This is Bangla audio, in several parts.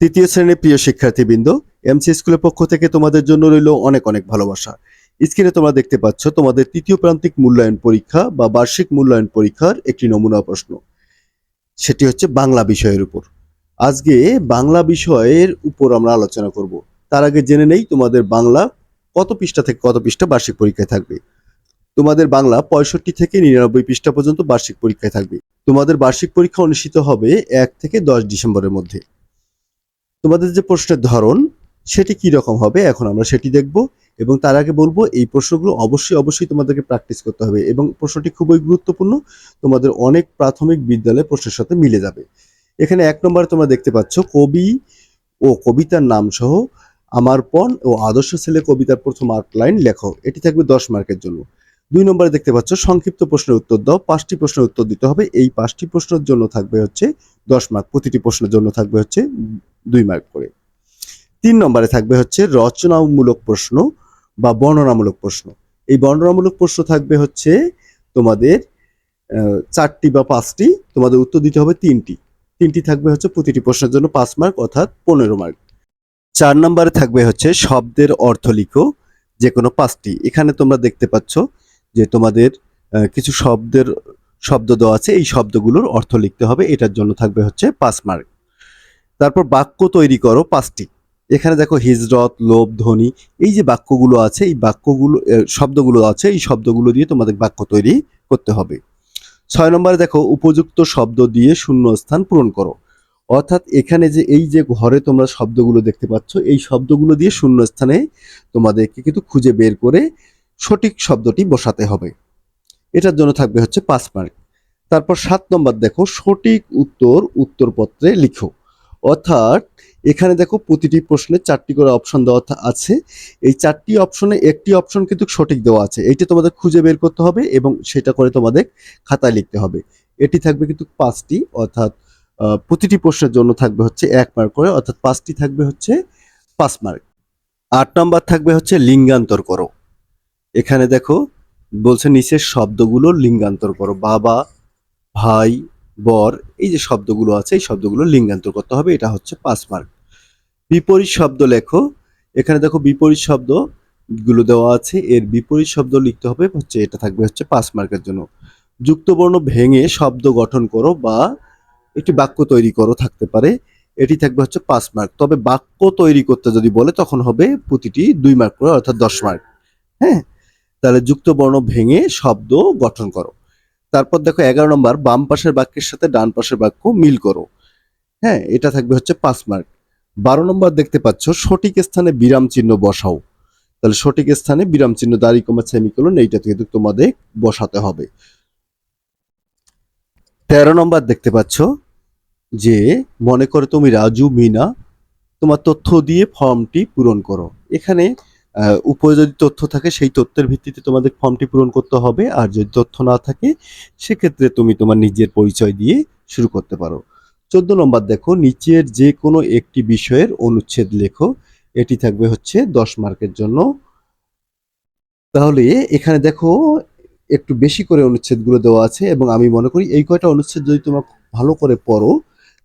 তৃতীয় শ্রেণির প্রিয় শিক্ষার্থীবৃন্দ এমসি স্কুলের পক্ষ থেকে তোমাদের জন্য রইল অনেক অনেক ভালোবাসা। স্ক্রিনে তোমরা দেখতে পাচ্ছ তোমাদের তৃতীয় প্রান্তিক মূল্যায়ন পরীক্ষা বা বার্ষিক মূল্যায়ন পরীক্ষার একটি নমুনা প্রশ্ন। সেটি হচ্ছে বাংলা বিষয়ের উপর। আজকে বাংলা বিষয়ের উপর আমরা আলোচনা করব। তার আগে জেনে নেই তোমাদের বাংলা কত পৃষ্ঠা থেকে কত পৃষ্ঠা বার্ষিক পরীক্ষায় থাকবে। তোমাদের বাংলা পঁয়ষট্টি থেকে নিরানব্বই পৃষ্ঠা পর্যন্ত বার্ষিক পরীক্ষায় থাকবে। তোমাদের বার্ষিক পরীক্ষা অনুষ্ঠিত হবে এক থেকে দশ ডিসেম্বরের মধ্যে। তোমাদের যে প্রশ্নের ধরন, সেটি কি রকম হবে? এখন আমরা সেটি দেখব এবং তার আগে বলব, এই প্রশ্নগুলো অবশ্যই অবশ্যই তোমাদেরকে প্র্যাকটিস করতে হবে এবং প্রশ্নটি খুবই গুরুত্বপূর্ণ। তোমাদের অনেক প্রাথমিক বিদ্যালয়ে প্রশ্নের সাথে মিলে যাবে। এখানে এক নম্বরে তোমরা দেখতে পাচ্ছ, কবি ও কবিতার নাম সহ আমার পণ ও আদর্শ ছেলে কবিতার প্রথম আট লাইন লেখো। এটি থাকবে দশ মার্কের জন্য। দুই নম্বরে দেখতে পাচ্ছ, সংক্ষিপ্ত প্রশ্নের উত্তর দাও। পাঁচটি প্রশ্নের উত্তর দিতে হবে। এই পাঁচটি প্রশ্নের জন্য থাকবে হচ্ছে দশ মার্ক। প্রতিটি প্রশ্নের জন্য থাকবে হচ্ছে দুই মার্ক করে। তিন নম্বরে থাকবে হচ্ছে রচনামূলক প্রশ্ন বা বর্ণনামূলক প্রশ্ন। এই বর্ণনামূলক প্রশ্ন থাকবে হচ্ছে তোমাদের চারটি বা পাঁচটি, তোমাদের উত্তর দিতে হবে তিনটি। তিনটি থাকবে হচ্ছে প্রতিটি প্রশ্নের জন্য পাঁচ মার্ক অর্থাৎ পনেরো মার্ক চার নম্বরে থাকবে হচ্ছে শব্দের অর্থ লিখো যে কোনো পাঁচটি। এখানে তোমরা দেখতে পাচ্ছ যে তোমাদের কিছু শব্দের, শব্দ দেওয়া আছে, এই শব্দগুলোর অর্থ লিখতে হবে। এটার জন্য থাকবে হচ্ছে পাঁচ মার্ক তারপর বাক্য তৈরি করো পাঁচটি। এখানে দেখো হিজরত, লোভ, ধ্বনি, এই যে বাক্যগুলো আছে, এই বাক্যগুলো শব্দগুলো আছে, এই শব্দগুলো দিয়ে তোমাদের বাক্য তৈরি করতে হবে। ছয় নম্বরে দেখো, উপযুক্ত শব্দ দিয়ে শূন্য স্থান পূরণ করো। অর্থাৎ এখানে যে এই যে ঘরে তোমরা শব্দগুলো দেখতে পাচ্ছ, এই শব্দগুলো দিয়ে শূন্য স্থানে তোমাদেরকে কিন্তু খুঁজে বের করে সঠিক শব্দটি বসাতে হবে। এটার জন্য থাকবে হচ্ছে পাঁচ মার্ক তারপর সাত নম্বর দেখো, সঠিক উত্তর উত্তরপত্রে লিখো। অর্থাৎ এখানে দেখো প্রতিটি প্রশ্নে চারটি করে অপশন দেওয়া আছে। এই চারটি অপশনে একটি অপশন কিন্তু সঠিক দেওয়া আছে। এইটা তোমাদের খুঁজে বের করতে হবে এবং সেটা করে তোমাদের খাতায় লিখতে হবে। এটি থাকবে কিন্তু পাঁচটি, অর্থাৎ প্রতিটি প্রশ্নের জন্য থাকবে হচ্ছে এক মার্ক করে, অর্থাৎ পাঁচটি থাকবে হচ্ছে পাঁচ মার্ক আট নম্বর থাকবে হচ্ছে লিঙ্গান্তর করো। এখানে দেখো বলছে নিচের শব্দগুলো লিঙ্গান্তর করো। বাবা, ভাই বর, এই যে শব্দগুলো আছে, এই শব্দগুলো লিঙ্গান্তর করতে হবে, এটা হচ্ছে পাঁচ মার্ক। বিপরীত শব্দ লেখো, এখানে দেখো বিপরীত শব্দগুলো দেওয়া আছে, এর বিপরীত শব্দ লিখতে হবে, হচ্ছে এটা থাকবে হচ্ছে পাঁচ মার্কের জন্য। যুক্তবর্ণ ভেঙে শব্দ গঠন করো বা একটি বাক্য তৈরি করো থাকতে পারে, এটি থাকবে হচ্ছে পাঁচ মার্ক। তবে বাক্য তৈরি করতে যদি বলে, তখন হবে প্রতিটি দুই মার্ক করে, অর্থাৎ দশ মার্ক। হ্যাঁ? তাহলে যুক্তবর্ণ ভেঙে শব্দ গঠন করো। তারপর দেখো এগারো নম্বর, বাম পাশের বাক্যের সাথে ডান পাশের বাক্য মিল করো। হ্যাঁ এটা থাকবে হচ্ছে পাঁচ মার্ক। বারো নম্বর দেখতে পাচ্ছ, সঠিক স্থানে বিরাম চিহ্ন বসাও। তাহলে সঠিক স্থানে বিরাম চিহ্ন, দাড়ি কমা, সেমিকোলন, এইটা কিন্তু তোমাদের বসাতে হবে। তেরো নম্বর দেখতে পাচ্ছ, যে মনে করো তুমি রাজু, মিনা, তোমার তথ্য দিয়ে ফর্মটি পূরণ করো। এখানে উপরে যদি তথ্য থাকে, সেই তথ্যের ভিত্তিতে তোমাদের ফর্মটি পূরণ করতে হবে। আর যদি তথ্য না থাকে, সেক্ষেত্রে তুমি তোমার নিজের পরিচয় দিয়ে শুরু করতে পারো। চোদ্দ নম্বর দেখো, নিচের যে কোনো একটি বিষয়ের অনুচ্ছেদ লেখো। এটি থাকবে হচ্ছে দশ মার্কের জন্য। তাহলে এখানে দেখো, একটু বেশি করে অনুচ্ছেদগুলো দেওয়া আছে এবং আমি মনে করি এই কয়টা অনুচ্ছেদ যদি তোমরা ভালো করে পড়ো,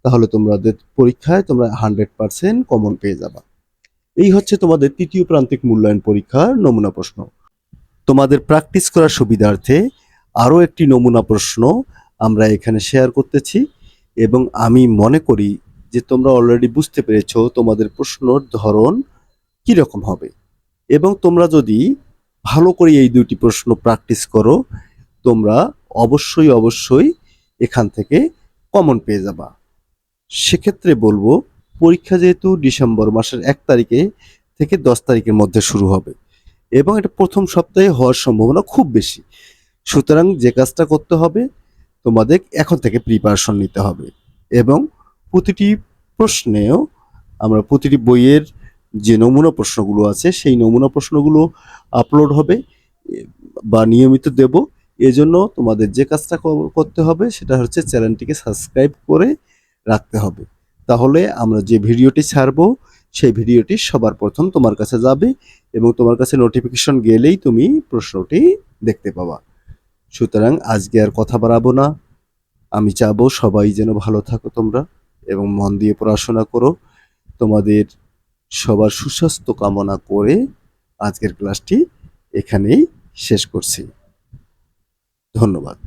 তাহলে তোমাদের পরীক্ষায় তোমরা হান্ড্রেড পার্সেন্ট কমন পেয়ে যাবা। এই হচ্ছে তোমাদের তৃতীয় প্রান্তিক মূল্যায়ন পরীক্ষার নমুনা প্রশ্ন। তোমাদের প্র্যাকটিস করার সুবিধার্থে আরও একটি নমুনা প্রশ্ন আমরা এখানে শেয়ার করতেছি এবং আমি মনে করি যে তোমরা অলরেডি বুঝতে পেরেছ তোমাদের প্রশ্নর ধরন কি রকম হবে। এবং তোমরা যদি ভালো করে এই দুটি প্রশ্ন প্র্যাকটিস করো, তোমরা অবশ্যই অবশ্যই এখান থেকে কমন পেয়ে যাবা। সেক্ষেত্রে বলব পরীক্ষা যেহেতু ডিসেম্বর মাসের এক তারিখে থেকে দশ তারিখের মধ্যে শুরু হবে। এবং এটা প্রথম সপ্তাহে হওয়ার সম্ভাবনা খুব বেশি। সুতরাং যে কাজটা করতে হবে, তোমাদের এখন থেকে প্রিপারেশন নিতে হবে। এবং প্রতিটি প্রশ্নেও আমরা প্রতিটি বইয়ের যে নমুনা প্রশ্নগুলো আছে, সেই নমুনা প্রশ্নগুলো আপলোড হবে, বা নিয়মিত দেব। এজন্য তোমাদের যে কাজটা করতে হবে, সেটা হচ্ছে চ্যানেলটিকে সাবস্ক্রাইব করে রাখতে হবে। তাহলে আমরা যে ভিডিওটি ছাড়বো, সেই ভিডিওটি সবার প্রথম তোমার কাছে যাবে এবং তোমার কাছে নোটিফিকেশন গেলেই তুমি প্রশ্নটি দেখতে পাবা। সুতরাং আজকে আর কথা বাড়াবো না। আমি চাবো সবাই যেন ভালো থাকো তোমরা এবং মন দিয়ে পড়াশোনা করো। তোমাদের সবার সুস্বাস্থ্য কামনা করে আজকের ক্লাসটি এখানেই শেষ করছি। ধন্যবাদ।